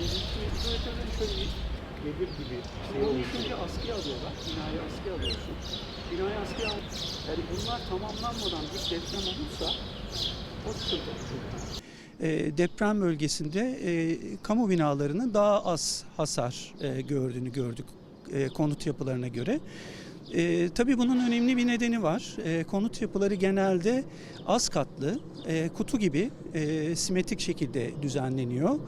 Bir nedir gibi. Onu ilk önce askıya alıyorlar. Binayı askıya alıyorsun. Binayı askıya al. Yani bunlar tamamlanmadan bir deprem olursa o sıkıntı. E, deprem bölgesinde e, kamu binalarının daha az hasar e, gördüğünü gördük e, konut yapılarına göre. E, tabii bunun önemli bir nedeni var. E, konut yapıları genelde az katlı, e, kutu gibi e, simetrik şekilde düzenleniyor.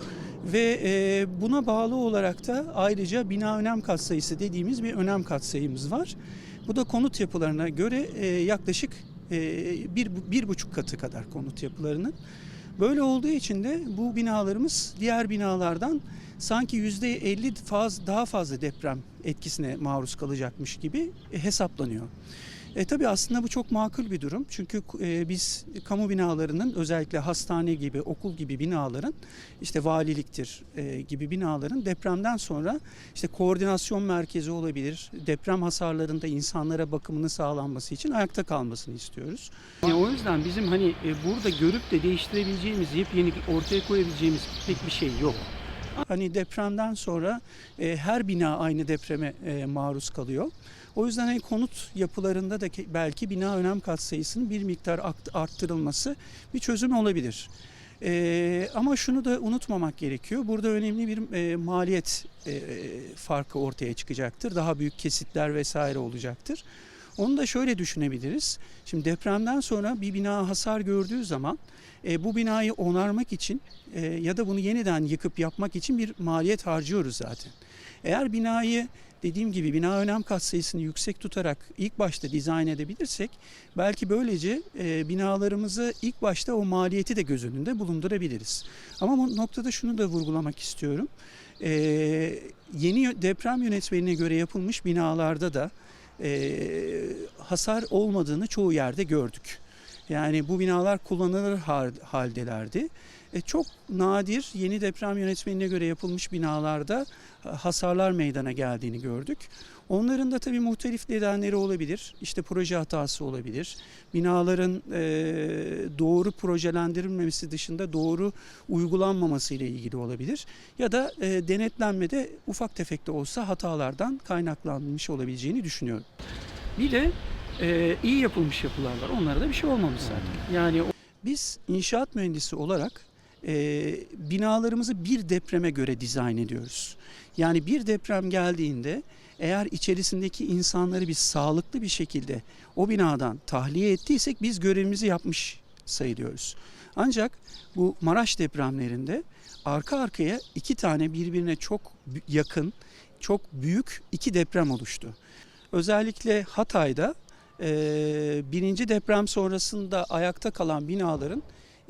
Ve e, buna bağlı olarak da ayrıca bina önem katsayısı dediğimiz bir önem katsayımız var. Bu da konut yapılarına göre e, yaklaşık e, bir, bir buçuk katı kadar konut yapılarının. Böyle olduğu için de bu binalarımız diğer binalardan sanki yüzde 50 faz, daha fazla deprem etkisine maruz kalacakmış gibi e, hesaplanıyor. E, tabii aslında bu çok makul bir durum. Çünkü e, biz kamu binalarının özellikle hastane gibi, okul gibi binaların, işte valiliktir e, gibi binaların depremden sonra işte koordinasyon merkezi olabilir. Deprem hasarlarında insanlara bakımını sağlanması için ayakta kalmasını istiyoruz. Yani o yüzden bizim hani e, burada görüp de değiştirebileceğimiz, yepyeni ortaya koyabileceğimiz pek bir şey yok. Hani depremden sonra e, her bina aynı depreme e, maruz kalıyor. O yüzden hani konut yapılarında da belki bina önem katsayısının bir miktar arttırılması bir çözüm olabilir. E, ama şunu da unutmamak gerekiyor. Burada önemli bir e, maliyet e, farkı ortaya çıkacaktır. Daha büyük kesitler vesaire olacaktır. Onu da şöyle düşünebiliriz. Şimdi depremden sonra bir bina hasar gördüğü zaman e, bu binayı onarmak için e, ya da bunu yeniden yıkıp yapmak için bir maliyet harcıyoruz zaten. Eğer binayı dediğim gibi bina önem katsayısını yüksek tutarak ilk başta dizayn edebilirsek belki böylece e, binalarımızı ilk başta o maliyeti de göz önünde bulundurabiliriz. Ama bu noktada şunu da vurgulamak istiyorum. E, yeni deprem yönetmeliğine göre yapılmış binalarda da e, hasar olmadığını çoğu yerde gördük. Yani bu binalar kullanılır hal- haldelerdi. E, çok nadir yeni deprem yönetmeliğine göre yapılmış binalarda e, hasarlar meydana geldiğini gördük. Onların da tabii muhtelif nedenleri olabilir. İşte proje hatası olabilir. Binaların e, doğru projelendirilmemesi dışında doğru uygulanmaması ile ilgili olabilir. Ya da e, denetlenmede ufak tefek de olsa hatalardan kaynaklanmış olabileceğini düşünüyorum. Bir de e, iyi yapılmış yapılar var. Onlara da bir şey olmamış zaten. Yani biz inşaat mühendisi olarak e, binalarımızı bir depreme göre dizayn ediyoruz. Yani bir deprem geldiğinde eğer içerisindeki insanları biz sağlıklı bir şekilde o binadan tahliye ettiysek biz görevimizi yapmış sayılıyoruz. Ancak bu Maraş depremlerinde arka arkaya iki tane birbirine çok yakın, çok büyük iki deprem oluştu. Özellikle Hatay'da e, birinci deprem sonrasında ayakta kalan binaların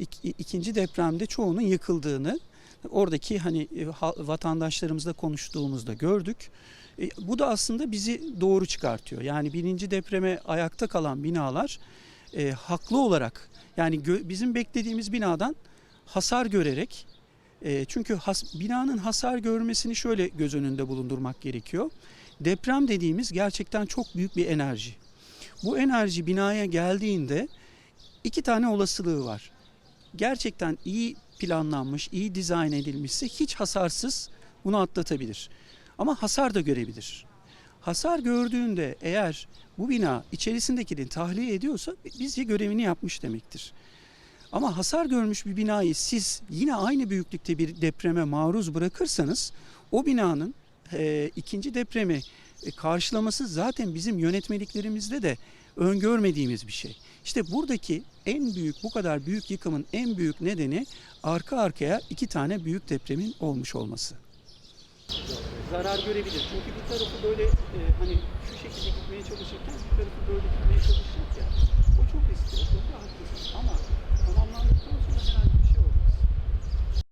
ik- ikinci depremde çoğunun yıkıldığını oradaki hani e, vatandaşlarımızla konuştuğumuzda gördük. E, bu da aslında bizi doğru çıkartıyor. Yani birinci depreme ayakta kalan binalar e, haklı olarak yani bizim beklediğimiz binadan hasar görerek e, çünkü has- binanın hasar görmesini şöyle göz önünde bulundurmak gerekiyor. Deprem dediğimiz gerçekten çok büyük bir enerji. Bu enerji binaya geldiğinde iki tane olasılığı var. Gerçekten iyi planlanmış, iyi dizayn edilmişse hiç hasarsız bunu atlatabilir. Ama hasar da görebilir. Hasar gördüğünde eğer bu bina içerisindekini tahliye ediyorsa bizce görevini yapmış demektir. Ama hasar görmüş bir binayı siz yine aynı büyüklükte bir depreme maruz bırakırsanız o binanın e, ikinci depremi e, karşılaması zaten bizim yönetmeliklerimizde de öngörmediğimiz bir şey. İşte buradaki en büyük bu kadar büyük yıkımın en büyük nedeni arka arkaya iki tane büyük depremin olmuş olması. Zarar görebilir. Çünkü bir tarafı böyle e, hani şu şekilde